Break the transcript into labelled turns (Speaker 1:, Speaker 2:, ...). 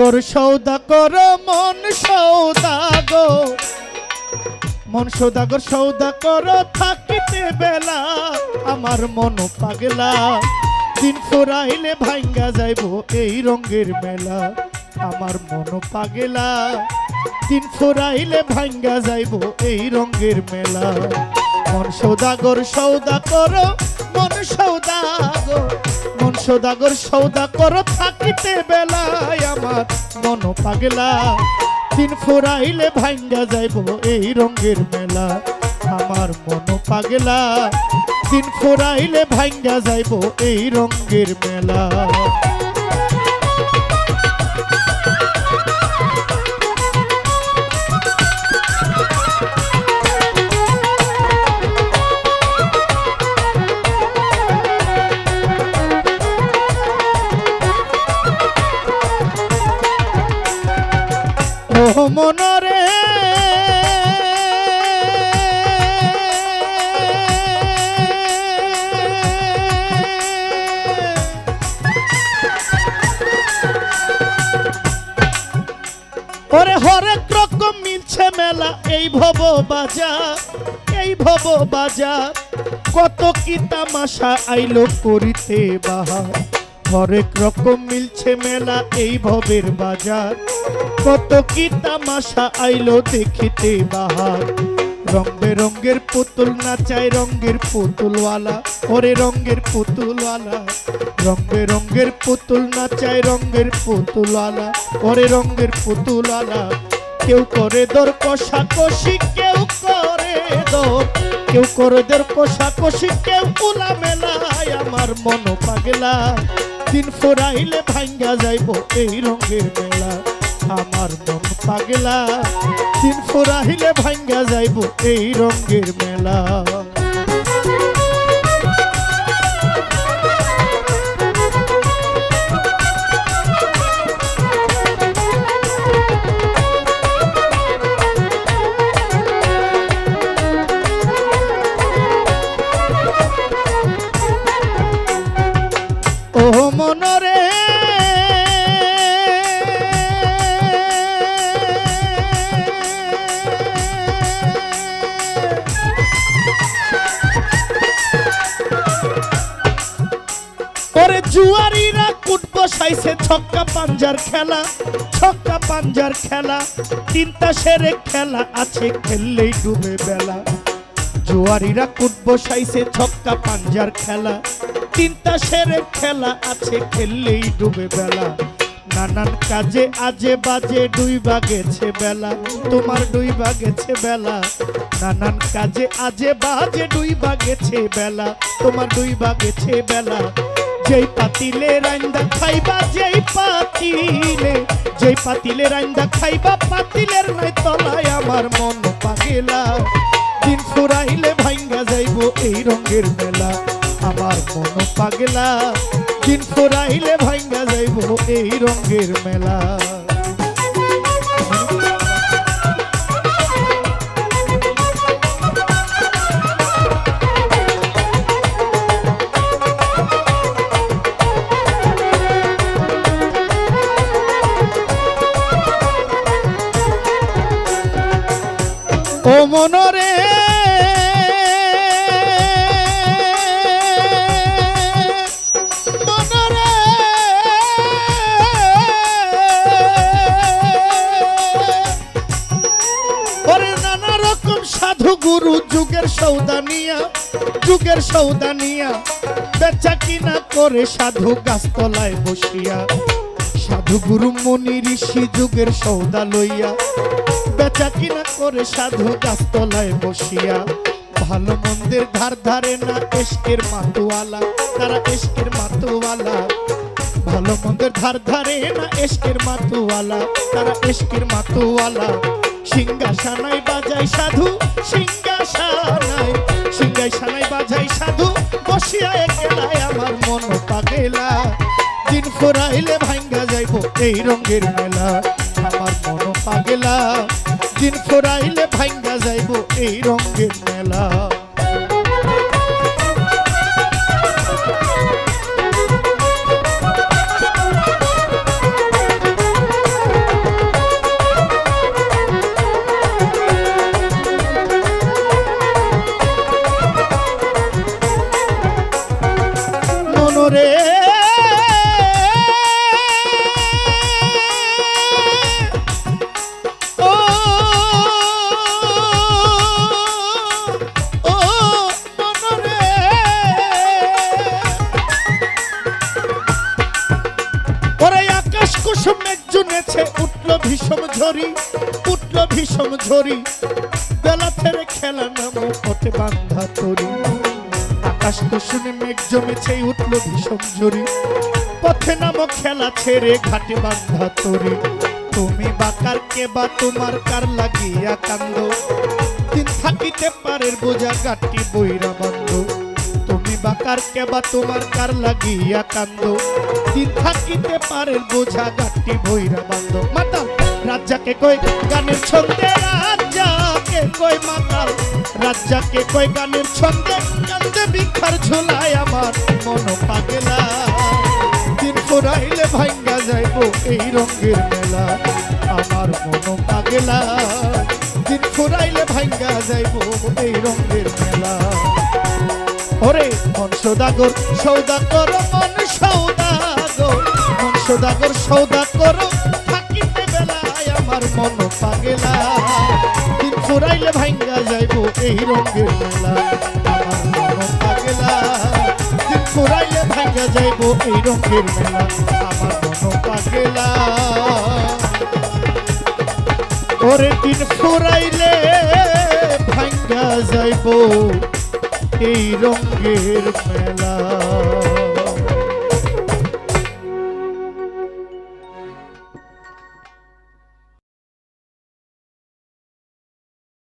Speaker 1: সৌদাগর সৌদা কর, মন সৌদাগর মন সৌদাগর সৌদা কর, থাকিতে বেলা, আমার মন পাগলা। দিন ফুরাইলে ভাঙ্গা যাইব এই রঙের মেলা, আমার মন পাগলা। দিন ফুরাইলে ভাঙ্গা যাইব এই রঙের মেলা। মন সৌদাগর সৌদা কর, মন সৌদাগর মন সৌদাগর সৌদা কর, থাকিতে বেলায় আমার মন পাগলা। দিন ফুরাইলে ভাঙ্গা যাইব এই রঙের মেলা। আমার মন পাগলা। দিন ফুরাইলে ভাঙ্গা যাইব এই রঙের মেলা। মনরে। ওরে হরেক রকম মিলছে মেলা, এই ভব বাজার, এই ভব বাজার। কত কি তামাশা আইলো করিতে বাহার। হরেক রকম মিলছে মেলা এই ভবের বাজার। কত কি তামাশা আইলো দেখিতে বাহার। রং বেরঙ্গের পুতুল নাচায় রঙ্গের পুতুলওয়ালা। ওরে রঙ্গের পুতুলওয়ালা। রং বেরঙ্গের পুতুল নাচায় রঙ্গের পুতুলওয়ালা। ওরে রঙ্গের পুতুলওয়ালা। কেউ করে দর কষাকষি, কেউ করে দর। কেউ করে দর কষাকষি, কেউ উলা মেলায় আমার মন পাগলা। দিন ফুরাইলে ভাঙ্গা যাইব এই রঙের মেলা। আমার মন পাগলা, দিন ফুরাইলে ভাঙ্গা যাইব এই রঙের মেলা। জুয়ারিরা কুট বসাইছে, ছক্কা পাঞ্জার খেলা, ছক্কা পাঞ্জার খেলা, তিনটা সেরে খেলা আছে, খেললেই ডুবে বেলা। জুয়ারিরা কুট বসাইছে, ছক্কা পাঞ্জার খেলা, তিনটা সেরে খেলা আছে, খেললেই ডুবে বেলা। নানান কাজে আজে বাজে ডুইবা গেছে বেলা, তোমার ডুইবা গেছে বেলা। নানান কাজে আজে বাজে ডুইবা গেছে বেলা, তোমার ডুইবা গেছে বেলা। যেই পাতিলে রান্দা, খাইবা যেই পাতিলে। যেই পাতিলে রান্দা, খাইবা পাতিলের নাই তলায় আমার মন পাগেলা। দিন ফুরাইলে ভাঙ্গা যাইব এই রঙের মেলা, আমার মন পাগলা। দিন ফুরাইলে ভাঙ্গা যাইব এই রঙের মেলা। ও মনরে। সাধু গুরু যুগের সৌদানিয়া যুগের সৌদানিয়া বেচা কিনা করে সাধু গাছতলায় বসিয়া সাধু গুরু মুনি ঋষি যুগের সৌদা লইয়া বেচা কিনা করে সাধু গাছতলায় বসিয়া, ভালো মন্দের ধার ধারে না এসকের মাতুয়ালা, তারা এসকের মাতুয়ালা। ভালো মন্দের ধার ধারে না এসকের মাতুয়ালা, তারা এসকের মাতুয়ালা। সিংহাসানাই বাজাই সাধু সিংহাসানাই সিংহাসানাই বাজাই সাধু, বসিয়া একেলায় আমার মন পাগেলা। দিন ফুরাইলে ভাঙ্গা যাইব এই রঙের মেলা, আমার মন পাগেলা। দিন ফুরাইলে ভাঙ্গা যাইব এই রঙের মেলা। উঠল ভীষণ ঝরি উঠল ভীষণ ঝরি। বেলা ফেরে খেলা নামো পথে বান্ধা তরি। আকাশ কুসুনে মেঘ জমেছে, উঠল ভীষণ ঝরি। পথে নামো খেলা ছেড়ে ঘাটে বান্ধা তরি। তুমি বাকার কে বা তোমার কার লাগিয়া কান্দ? দিন থাকিতে পারের বোঝা গাটি বইরা বন্ধ বাকার কে বা তোমার কার লাগিয়া কান্দ? দিন থাকিতে পারের বোঝা গাটি বইরা বন্ধ মাতাল, রাজ্জাকে কই গানের ছন্দে, রাজ্জাকে কই মাতাল? রাজ্জাকে কই গানের ছন্দে, কান্দে বিখার ঝোলায় আমার মন পাগেলা। দিন ফুরাইলে ভাঙ্গা যাইব এই রঙের মেলা, আমার মন পাগেলা। দিন ফুরাইলে ভাঙ্গা যাইব এই রঙের মেলা। সৌদাগর সৌদা করো মন সৌদাগর। মন সৌদাগর সৌদা করো থাকিতে বেলায় আমার মন পাগেলা। দিন ফুরাইলে ভাঙ্গা যাইব এই রঙের মেলা। আমার মন পাগেলা। দিন ফুরাইলে ভাঙ্গা যাইব এই রঙের মেলা। আমার মন পাগেলা। ওরে দিন ফুরাইলে ভাঙ্গা যাইব। এই রঙের মেলা।